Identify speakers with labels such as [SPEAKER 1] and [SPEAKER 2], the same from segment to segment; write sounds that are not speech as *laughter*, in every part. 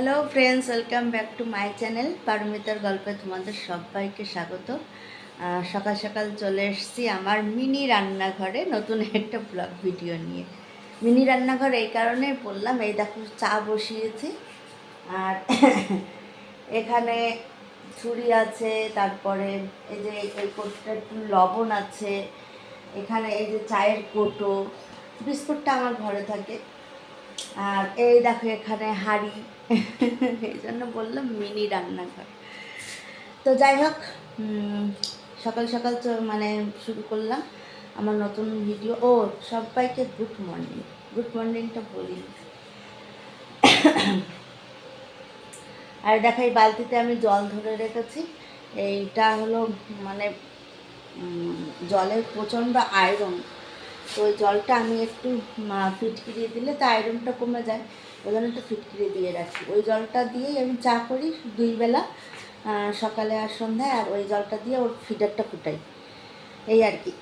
[SPEAKER 1] Hello friends welcome back to my channel পারমিতার গল্পে তোমাদের সবাইকে স্বাগত। সকাল সকাল চলে এসেছি আমার মিনি রান্নাঘরে নতুন একটা ব্লগ ভিডিও নিয়ে। মিনি রান্নাঘর এই কারণে বললাম, এই দেখো, চা বসিয়েছি। আর *coughs* এখানে ছুরি আছে, তারপরে এই যে এই কোটোটা একটু লবণ আছে। এখানে এই যে চায়ের কোটো, বিস্কুটটা আমার ঘরে থাকে। আর এই দেখো এখানে হাঁড়ি। এই জন্য বললাম মিনি রান্নাঘর। তো যাই হোক সকাল সকাল মানে শুরু করলাম আমার নতুন ভিডিও। ও, সবাইকে গুড মর্নিং গুড মর্নিংটা বলি। আর দেখো এই বালতিতে আমি জল ধরে রেখেছি। এইটা হলো মানে জলের প্রচণ্ড আয়রন তো ওই জলটা আমি একটু ফিটকিরিয়ে দিলে, তো আয়রনটা কমে যায়। ওই জন্য একটু ফিটকিরিয়ে দিয়ে রাখি। ওই জলটা দিয়েই আমি চা করি দুই বেলা সকালে আর সন্ধ্যায়, আর ওই জলটা দিয়ে ওর ফিডারটা ফুটাই। এই আর কি।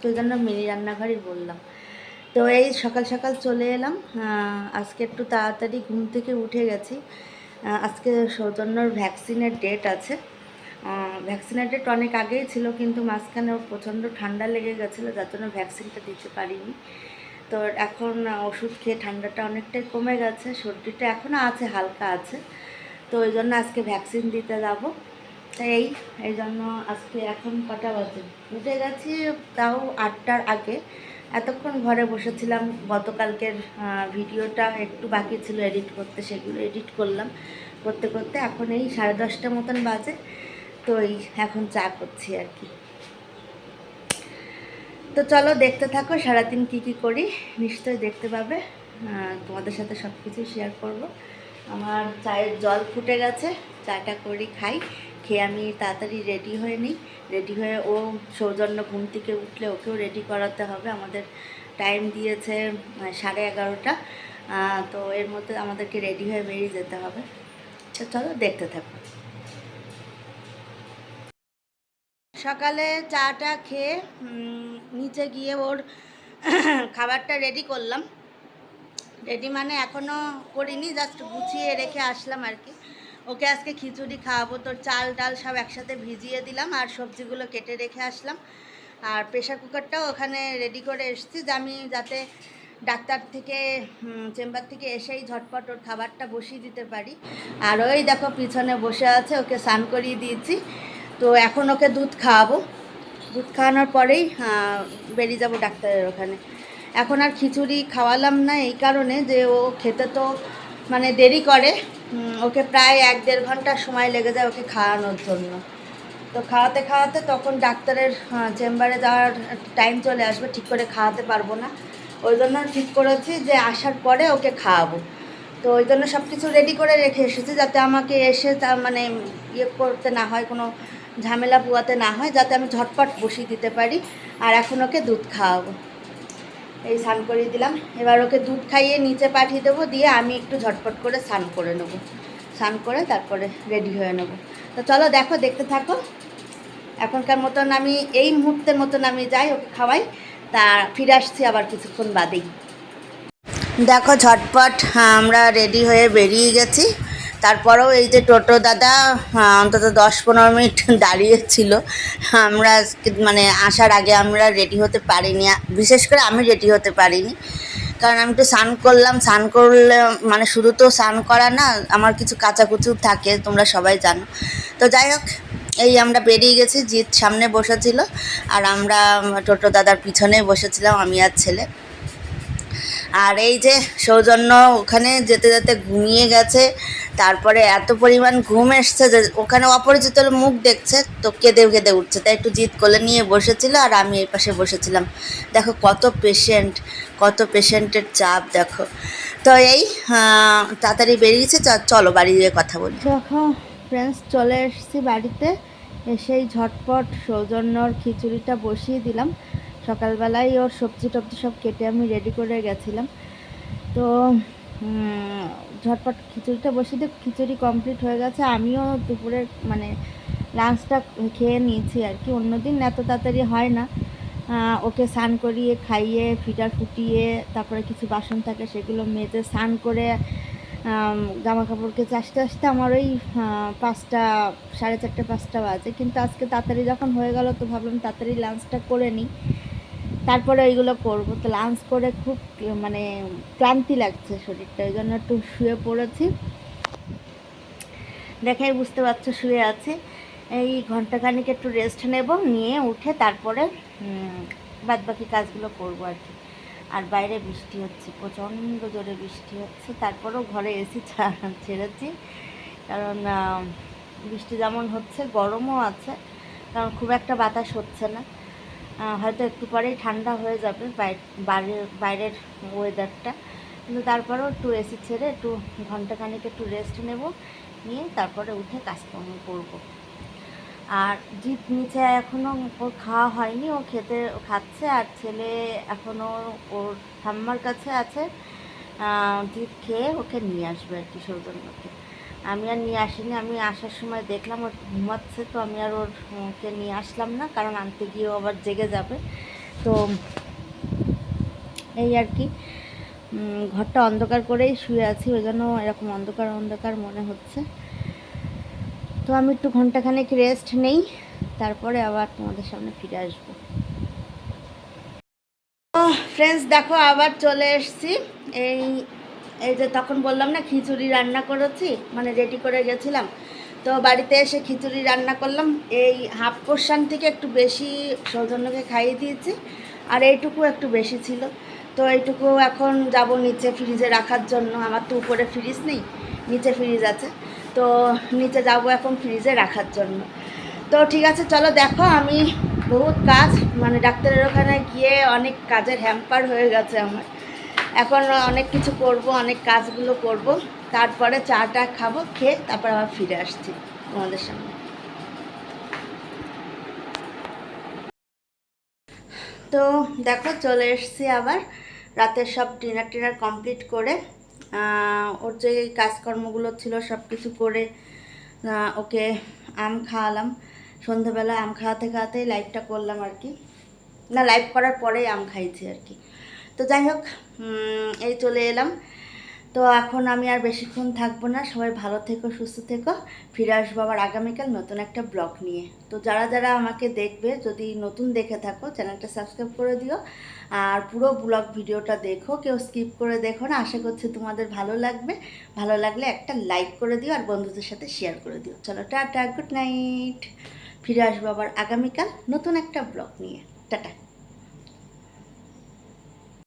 [SPEAKER 1] তো ওই জন্য মিনি রান্নাঘরই বললাম। তো এই সকাল সকাল চলে এলাম। আজকে একটু তাড়াতাড়ি ঘুম থেকে উঠে গেছি। আজকে সৌজন্যর ভ্যাকসিনের ডেট আছে। ভ্যাকসিনের ডেট অনেক আগেই ছিল, কিন্তু মাঝখানে ওর প্রচণ্ড ঠান্ডা লেগে গেছিল, যার জন্য ভ্যাকসিনটা দিতে পারিনি। তো এখন ওষুধ খেয়ে ঠান্ডাটা অনেকটাই কমে গেছে, সর্দিটা এখনও আছে, হালকা আছে। তো ওই জন্য আজকে ভ্যাকসিন দিতে যাব। তাই এই এই জন্য আজকে এখন কটা বাজে? উঠে গেছি তাও আটটার আগে। এতক্ষণ ঘরে বসেছিলাম, গতকালকের ভিডিওটা একটু বাকি ছিল এডিট করতে, সেগুলো এডিট করলাম। করতে করতে এখন এই সাড়ে দশটা মতন বাজে। তো এই এখন চা করছি আর কি। তো চলো দেখতে থাকো, সারাদিন কী কী করি, নিশ্চয়ই দেখতে পাবে। তোমাদের সাথে সব কিছু শেয়ার করব। আমার চায়ের জল ফুটে গেছে, চাটা করি, খাই। খেয়ে আমি তাড়াতাড়ি রেডি হয়ে নিই। রেডি হয়ে ও সৌজন্য ঘুম থেকে উঠলে ওকেও রেডি করাতে হবে। আমাদের টাইম দিয়েছে সাড়ে এগারোটা। তো এর মধ্যে আমাদেরকে রেডি হয়ে বেরিয়ে যেতে হবে। তো চলো দেখতে থাকো। সকালে চাটা খেয়ে নিচে গিয়ে ওর খাবারটা রেডি করলাম। রেডি মানে এখনও করিনি জাস্ট গুছিয়ে রেখে আসলাম আর কি। ওকে আজকে খিচুড়ি খাওয়াবো, তোর চাল ডাল সব একসাথে ভিজিয়ে দিলাম আর সবজিগুলো কেটে রেখে আসলাম। আর প্রেশার কুকারটাও ওখানে রেডি করে এসেছি, যে আমি যাতে ডাক্তার থেকে চেম্বার থেকে এসেই ঝটপট ওর খাবারটা বসিয়ে দিতে পারি। আর ওই দেখো পিছনে বসে আছে, ওকে স্নান করিয়ে দিয়েছি। তো এখন ওকে দুধ খাওয়াবো। দুধ খাওয়ানোর পরেই বেরিয়ে যাব ডাক্তারের ওখানে। এখন আর খিচুড়ি খাওয়ালাম না এই কারণে যে ও খেতে তো মানে দেরি করে। ওকে প্রায় এক দেড় ঘণ্টা সময় লেগে যায় ওকে খাওয়ানোর জন্য। তো খাওয়াতে খাওয়াতে তখন ডাক্তারের চেম্বারে যাওয়ার টাইম চলে আসবে, ঠিক করে খাওয়াতে পারব না। ওই জন্য ঠিক করেছি যে আসার পরে ওকে খাওয়াবো। তো ওই জন্য সব কিছু রেডি করে রেখে এসেছি যাতে আমাকে এসে তার মানে ইয়ে করতে না হয় কোনো ঝামেলা পোয়াতে না হয়, যাতে আমি ঝটপট বসিয়ে দিতে পারি। আর এখন ওকে দুধ খাওয়াবো। এই স্নান করিয়ে দিলাম। এবার ওকে দুধ খাইয়ে নিচে পাঠিয়ে দেবো, দিয়ে আমি একটু ঝটপট করে স্নান করে নেব। স্নান করে তারপরে রেডি হয়ে নেব। তো চলো দেখো, দেখতে থাকো। এখনকার মতন আমি, এই মুহূর্তের মতন আমি যাই ওকে খাওয়াই। তা ফিরে আসছি আবার কিছুক্ষণ বাদেই। দেখো, ঝটপট আমরা রেডি হয়ে বেরিয়ে গেছি। তারপরেও এই যে টোটো দাদা অন্তত দশ পনেরো মিনিট দাঁড়িয়েছিল। আমরা মানে আসার আগে আমরা রেডি হতে পারিনি। বিশেষ করে আমি রেডি হতে পারিনি। কারণ আমি তো স্নান করলাম। স্নান করলে মানে শুধু তো স্নান করা না, আমার কিছু কাচাকুচু থাকে, তোমরা সবাই জানো। তো যাই হোক, এই আমরা বেরিয়ে গেছি, জিৎ সামনে বসেছিল, আর আমরা টোটো দাদার পিছনে বসেছিলাম, আমি আর ছেলে। আর এই যে সৌজন্য ওখানে যেতে যেতে ঘুমিয়ে গেছে। তারপরে এত পরিমাণ ঘুম এসছে যে ওখানে অপরিচিত মুখ দেখছে, তো কেঁদে কেঁদে উঠছে। তাই একটু জিত কোলে নিয়ে বসেছিল আর আমি এই পাশে বসেছিলাম। দেখো কত পেশেন্ট কত পেশেন্টের চাপ, দেখো। তো এই তাড়াতাড়ি বেরিয়েছে চলো বাড়ি গিয়ে কথা বলি। দেখো ফ্রেন্ডস চলে এসেছি বাড়িতে। এসেই ঝটপট সৌজন্যর খিচুড়িটা বসিয়ে দিলাম। সকালবেলায় ওর সবজি টবজি সব কেটে আমি রেডি করে গেছিলাম। তো ঝটপট খিচুড়িটা বসিয়ে দিয়ে খিচুড়ি কমপ্লিট হয়ে গেছে। আমিও দুপুরের মানে লাঞ্চটা খেয়ে নিয়েছি আর কি। অন্যদিন এত তাড়াতাড়ি হয় না। ওকে স্নান করিয়ে খাইয়ে, ফিটার ফুটিয়ে, তারপরে কিছু বাসন থাকে সেগুলো মেজে স্নান করে
[SPEAKER 2] জামা কাপড় কেচে আসতে আসতে আমার ওই পাঁচটা, সাড়ে চারটে, পাঁচটা বাজে। কিন্তু আজকে তাড়াতাড়ি যখন হয়ে গেল তো ভাবলাম তাড়াতাড়ি লাঞ্চটা করে নিই। তারপরে ওইগুলো করব। তো লাঞ্চ করে খুব মানে ক্লান্তি লাগছে শরীরটা, ওই জন্য একটু শুয়ে পড়েছি। দেখাই বুঝতে পারছ শুয়ে আছে। এই ঘন্টাখানিক একটু রেস্ট নেব, নিয়ে উঠে তারপরে বাদ বাকি কাজগুলো করব আর কি। আর বাইরে বৃষ্টি হচ্ছে, প্রচণ্ড জোরে বৃষ্টি হচ্ছে। তারপরেও ঘরে এসি ছেড়েছি। কারণ বৃষ্টি যেমন হচ্ছে, গরমও আছে। কারণ খুব একটা বাতাস হচ্ছে না। হয়তো একটু পরেই ঠান্ডা হয়ে যাবে বাই- বাইরের বাইরের ওয়েদারটা কিন্তু তারপরেও একটু এসি ছেড়ে একটু ঘন্টাখানিক একটু রেস্ট নেব, নিয়ে তারপরে উঠে কাজকর্ম করব। আর জিৎ নিচে এখনও ওর খাওয়া হয়নি, ও খেতে খাচ্ছে, আর ছেলে এখনও ওর ঠাম্মার কাছে আছে। জিৎ খেয়ে ওকে নিয়ে আসবে আর কি সৌজন্যকে। আমি আর নিয়ে আসিনি, আমি আসার সময় দেখলাম ওর ঘুমাচ্ছে তো আমি আর ওর ওকে নিয়ে আসলাম না, কারণ আনতে গিয়েও আবার জেগে যাবে। তো এই আর কি ঘরটা অন্ধকার করেই শুয়ে আছি, ওই জন্য এরকম অন্ধকার অন্ধকার মনে হচ্ছে। তো আমি একটু ঘন্টাখানেক রেস্ট নেই, তারপরে আবার তোমাদের সামনে ফিরে আসব। ফ্রেন্ডস দেখো আবার চলে এসেছি, এই এই যে তখন বললাম না, খিচুড়ি রান্না করেছি মানে রেডি করে গেছিলাম। তো বাড়িতে এসে খিচুড়ি রান্না করলাম। এই হাফ পোর্শান থেকে একটু বেশি সৌজন্যকে খাইয়ে দিয়েছি, আর এইটুকু একটু বেশি ছিল। তো এইটুকু এখন যাব নিচে ফ্রিজে রাখার জন্য। আমার তো উপরে ফ্রিজ নেই, নিচে ফ্রিজ আছে। তো নিচে যাব এখন ফ্রিজে রাখার জন্য। তো ঠিক আছে, চলো দেখো, আমি বহুত কাজ মানে ডাক্তারের ওখানে গিয়ে অনেক কাজের হ্যাম্পার হয়ে গেছে আমার। এখন অনেক কিছু করব, অনেক কাজগুলো করব। তারপরে চাটা খাব, খেয়ে তারপর আবার ফিরে আসছি তোমাদের সামনে। তো দেখো চলে এসেছি আবার। রাতের সব ডিনার টিনার কমপ্লিট করে ওর যে কাজকর্মগুলো ছিল সব কিছু করে ওকে আম খাওয়ালাম। সন্ধ্যাবেলা আম খাওয়াতে খাওয়াতেই লাইভটা করলাম আর কি। না লাইভ করার পরেই আম খাইছি আর কি। তো যাই হোক এই চলে এলাম। তো এখন আমি আর বেশিক্ষণ থাকব না। সবাই ভালো থেকো, সুস্থ থেকো। ফিরে আসব আবার আগামীকাল নতুন একটা ব্লগ নিয়ে। তো যারা যারা আমাকে দেখবে, যদি নতুন দেখে থাকো, চ্যানেলটা সাবস্ক্রাইব করে দিও। আর পুরো ব্লগ ভিডিওটা দেখো, কেউ স্কিপ করে দেখো না। আশা করছি তোমাদের ভালো লাগবে। ভালো লাগলে একটা লাইক করে দিও আর বন্ধুদের সাথে শেয়ার করে দিও। চলো, টাটা, গুড নাইট। ফিরে আসব আবার আগামীকাল নতুন একটা ব্লগ নিয়ে। টাটা।